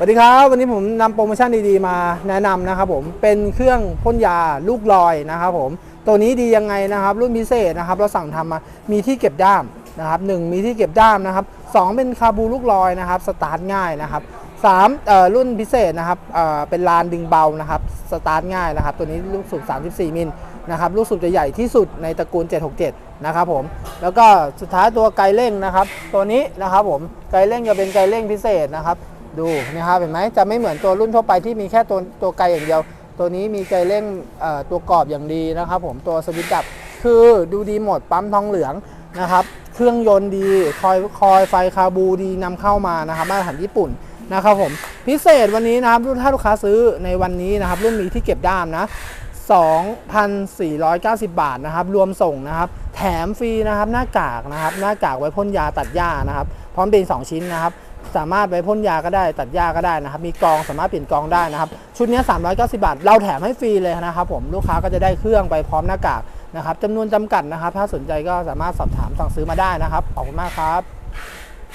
สวัสดีครับ วันนี้ผมนำโปรโมชั่นดีๆมาแนะนำนะครับผมเป็นเครื่องพ่นยาลูกลอยนะครับผมตัวนี้ดียังไงนะครับ รุ่นพิเศษนะครับ เราสั่งทำมามีที่เก็บด้ามนะครับหนึ่งมีที่เก็บด้ามนะครับสองเป็นคาบูลูกลอยนะครับสตาร์ทง่ายนะครับสามรุ่นพิเศษนะครับเเป็นลานดึงเบานะครับสตาร์ทง่ายนะครับ ตัวนี้ลูกสูบ34 มิลนะครับลูกสูบจะใหญ่ที่สุดในตระกูล 767 นะครับผม แล้วก็สุดท้ายตัวไกเร่งนะครับ ตัวนี้นะครับผมไกเร่งจะเป็นไกเร่งพิเศษนะครับ ดูนะครับเห็นไหมจะไม่เหมือนตัวรุ่นทั่วไปที่มีแค่ตัวตัวไกลอย่างเดียว ตัวนี้มีไกลเร่งเอ่อตัวกรอบอย่างดีนะครับผมตัวสวิตช์ดับคือดูดีหมดปั๊มทองเหลืองนะครับ เครื่องยนต์ดีคอยคอยไฟคาบูดีนำเข้ามานะครับมาตรฐานญี่ปุ่นนะครับผมพิเศษวันนี้นะครับรุ่นถ้าลูกค้าซื้อในวันนี้นะครับรุ่นมีที่เก็บด้ามนะ 2,490 บาทนะครับรวมส่งนะครับ แถมฟรีนะครับหน้ากากนะครับหน้ากากไว้พ่นยาตัดหญ้านะครับ พร้อมเป็น 2 ชิ้นนะครับ สามารถไว้พ่นยาก็ได้ตัดหญ้าก็ได้นะครับมีกองสามารถเปลี่ยนกองได้นะครับชุดนี้ 390 บาท เราแถมให้ฟรีเลยนะครับผมลูกค้าก็จะได้เครื่องไปพร้อมหน้ากากนะครับจำนวนจำกัดนะครับ ถ้าสนใจก็สามารถสอบถามสั่งซื้อมาได้นะครับขอบคุณมากครับ